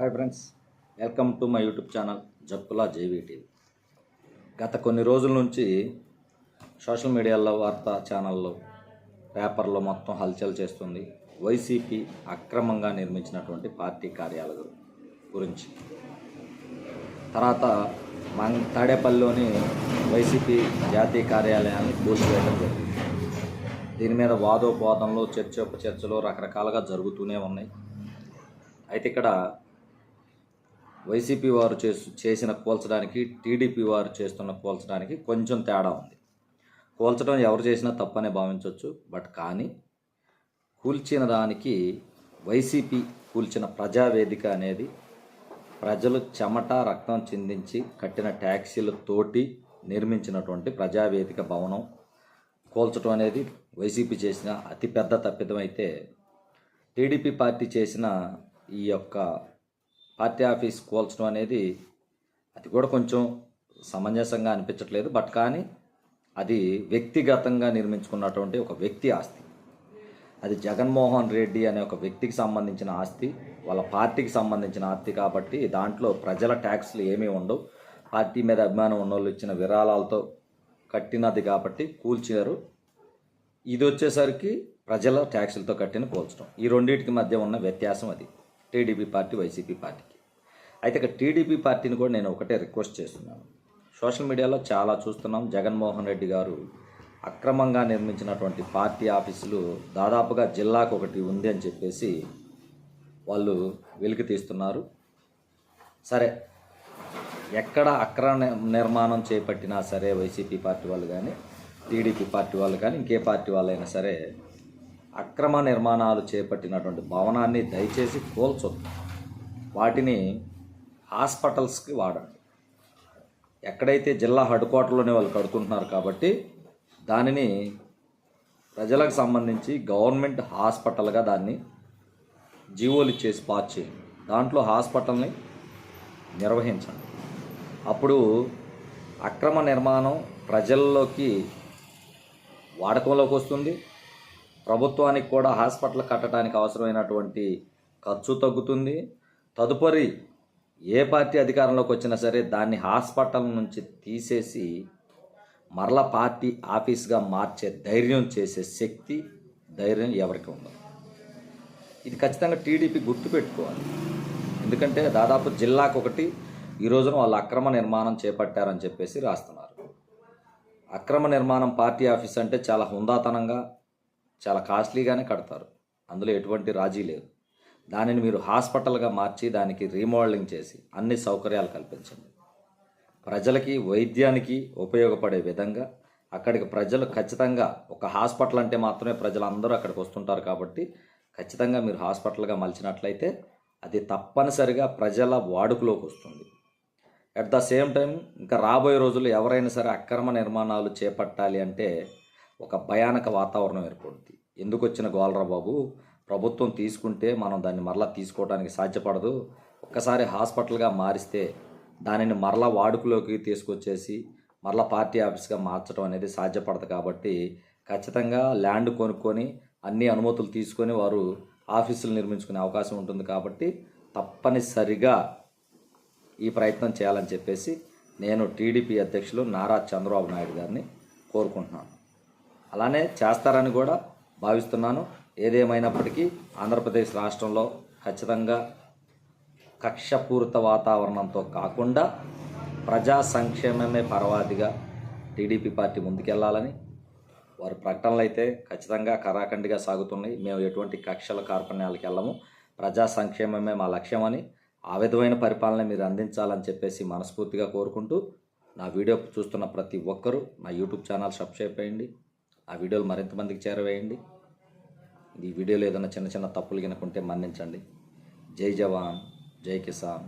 Friends welcome to my YouTube channel జప్పులా జేవీటీవీ గత కొన్ని రోజుల నుంచి సోషల్ మీడియాలో వార్తా ఛానల్లో పేపర్లో మొత్తం హల్చల్ చేస్తుంది. వైసీపీ అక్రమంగా నిర్మించినటువంటి పార్టీ కార్యాలయం గురించి. తర్వాత మన తాడేపల్లిలోని వైసీపీ జాతీయ కార్యాలయాన్ని కూల్చివేయడం జరిగింది. దీని మీద వాదోపవాదంలో చర్చోపచర్చలు రకరకాలుగా జరుగుతూనే ఉన్నాయి. అయితే ఇక్కడ వైసీపీ వారు చేసు చేసిన పోల్చడానికి టీడీపీ వారు చేస్తున్న పోల్చడానికి కొంచెం తేడా ఉంది. కూల్చడం ఎవరు చేసినా తప్పనే భావించవచ్చు బట్ కానీ కూల్చిన దానికి వైసీపీ కూల్చిన ప్రజావేదిక అనేది ప్రజలు చెమట రక్తం చిందించి కట్టిన ట్యాక్సీలతోటి నిర్మించినటువంటి ప్రజావేదిక భవనం. కూల్చడం అనేది వైసీపీ చేసిన అతిపెద్ద తప్పిదం అయితే టీడీపీ పార్టీ చేసిన ఈ యొక్క పార్టీ ఆఫీస్ కూల్చడం అనేది అది కూడా కొంచెం సమంజసంగా అనిపించట్లేదు. బట్ కానీ అది వ్యక్తిగతంగా నిర్మించుకున్నటువంటి ఒక వ్యక్తి ఆస్తి. అది జగన్మోహన్ రెడ్డి అనే ఒక వ్యక్తికి సంబంధించిన ఆస్తి వాళ్ళ పార్టీకి సంబంధించిన ఆస్తి కాబట్టి దాంట్లో ప్రజల ట్యాక్స్లు ఏమీ ఉండవు. పార్టీ మీద అభిమానం ఉన్నోళ్ళు ఇచ్చిన విరాళాలతో కట్టినది కాబట్టి కూల్చారు ఇది వచ్చేసరికి ప్రజల ట్యాక్సులతో కట్టిన కూల్చడం. ఈ రెండింటికి మధ్య ఉన్న వ్యత్యాసం అది. టీడీపీ పార్టీ వైసీపీ పార్టీకి. అయితే ఇక టీడీపీ పార్టీని కూడా నేను ఒకటే రిక్వెస్ట్ చేస్తున్నాను. సోషల్ మీడియాలో చాలా చూస్తున్నాం. జగన్మోహన్ రెడ్డి గారు అక్రమంగా నిర్మించినటువంటి పార్టీ ఆఫీసులు దాదాపుగా జిల్లాకు ఒకటి ఉంది అని చెప్పేసి వాళ్ళు వెలికి తీస్తున్నారు. సరే ఎక్కడ అక్రమ నిర్మాణం చేపట్టినా సరే వైసీపీ పార్టీ వాళ్ళు కానీ టీడీపీ పార్టీ వాళ్ళు కానీ ఇంకే పార్టీ వాళ్ళైనా సరే అక్రమ నిర్మాణాలు చేపట్టినటువంటి భవనాన్ని దయచేసి కూల్చొద్దు. వాటిని హాస్పిటల్స్కి వాడండి. ఎక్కడైతే జిల్లా హెడ్ క్వార్టర్లోనే వాళ్ళు కడుతుంటున్నారు కాబట్టి దానిని ప్రజలకు సంబంధించి గవర్నమెంట్ హాస్పిటల్గా దాన్ని జీవోలు ఇచ్చేసి పాస్ చేయండి. దాంట్లో హాస్పిటల్ని నిర్వహించండి. అప్పుడు అక్రమ నిర్మాణం ప్రజల్లోకి వాడకంలోకి వస్తుంది. ప్రభుత్వానికి కూడా హాస్పిటల్ కట్టడానికి అవసరమైనటువంటి ఖర్చు తగ్గుతుంది. తదుపరి ఏ పార్టీ అధికారంలోకి వచ్చినా సరే దాన్ని హాస్పిటల్ నుంచి తీసేసి మరల పార్టీ ఆఫీస్గా మార్చే ధైర్యం చేసే శక్తి ధైర్యం ఎవరికి ఉండదు. ఇది ఖచ్చితంగా టీడీపీ గుర్తుపెట్టుకోవాలి ఎందుకంటే దాదాపు జిల్లాకు ఒకటి ఈ రోజున వాళ్ళు అక్రమ నిర్మాణం చేపట్టారని చెప్పేసి రాస్తున్నారు. అక్రమ నిర్మాణం పార్టీ ఆఫీస్ అంటే చాలా హుందాతనంగా చాలా కాస్ట్లీగానే కడతారు. అందులో ఎటువంటి రాజీ లేదు. దానిని మీరు హాస్పిటల్గా మార్చి దానికి రీమోడలింగ్ చేసి అన్ని సౌకర్యాలు కల్పించండి. ప్రజలకి వైద్యానికి ఉపయోగపడే విధంగా అక్కడికి ప్రజలు ఖచ్చితంగా ఒక హాస్పిటల్ అంటే మాత్రమే ప్రజలందరూ అక్కడికి వస్తుంటారు కాబట్టి ఖచ్చితంగా మీరు హాస్పిటల్గా మలిచినట్లయితే అది తప్పనిసరిగా ప్రజల వాడుకలోకి వస్తుంది. అట్ ద సేమ్ టైం ఇంకా రాబోయే రోజుల్లో ఎవరైనా సరే అక్రమ నిర్మాణాలు చేపట్టాలి అంటే ఒక భయానక వాతావరణం ఏర్పడుద్ది. ఎందుకు వచ్చిన గోలరా బాబు? ప్రభుత్వం తీసుకుంటే మనం దాన్ని మరలా తీసుకోవడానికి సాధ్యపడదు. ఒక్కసారి హాస్పిటల్గా మారిస్తే దానిని మరలా వాడుకలోకి తీసుకొచ్చేసి మరలా పార్టీ ఆఫీస్గా మార్చడం అనేది సాధ్యపడదు కాబట్టి ఖచ్చితంగా ల్యాండ్ కొనుక్కొని అన్ని అనుమతులు తీసుకొని వారు ఆఫీసులు నిర్మించుకునే అవకాశం ఉంటుంది కాబట్టి తప్పనిసరిగా ఈ ప్రయత్నం చేయాలని చెప్పేసి నేను టీడీపీ అధ్యక్షులు నారా చంద్రబాబు నాయుడు గారిని కోరుకుంటున్నాను. అలానే చేస్తారని కూడా భావిస్తున్నాను. ఏదేమైనప్పటికీ ఆంధ్రప్రదేశ్ రాష్ట్రంలో ఖచ్చితంగా కక్షపూరిత వాతావరణంతో కాకుండా ప్రజా సంక్షేమమే పరవాదిగా టీడీపీ పార్టీ ముందుకెళ్ళాలని వారి ప్రకటనలు అయితే ఖచ్చితంగా కరాఖండిగా సాగుతున్నాయి. మేము ఎటువంటి కక్షల కార్పణ్యాలకు వెళ్ళము. ప్రజా సంక్షేమమే మా లక్ష్యమని ఆ విధమైన పరిపాలన మీరు అందించాలని చెప్పేసి మనస్ఫూర్తిగా కోరుకుంటూ నా వీడియో చూస్తున్న ప్రతి ఒక్కరూ నా యూట్యూబ్ ఛానల్ సబ్స్క్రైబ్ చేయండి. ఆ వీడియోలు మరింత మందికి చేరవేయండి. ఈ వీడియోలో ఏదైనా చిన్న చిన్న తప్పులు కనుకుంటే మన్నించండి. జై జవాన్ జై కిసాన్.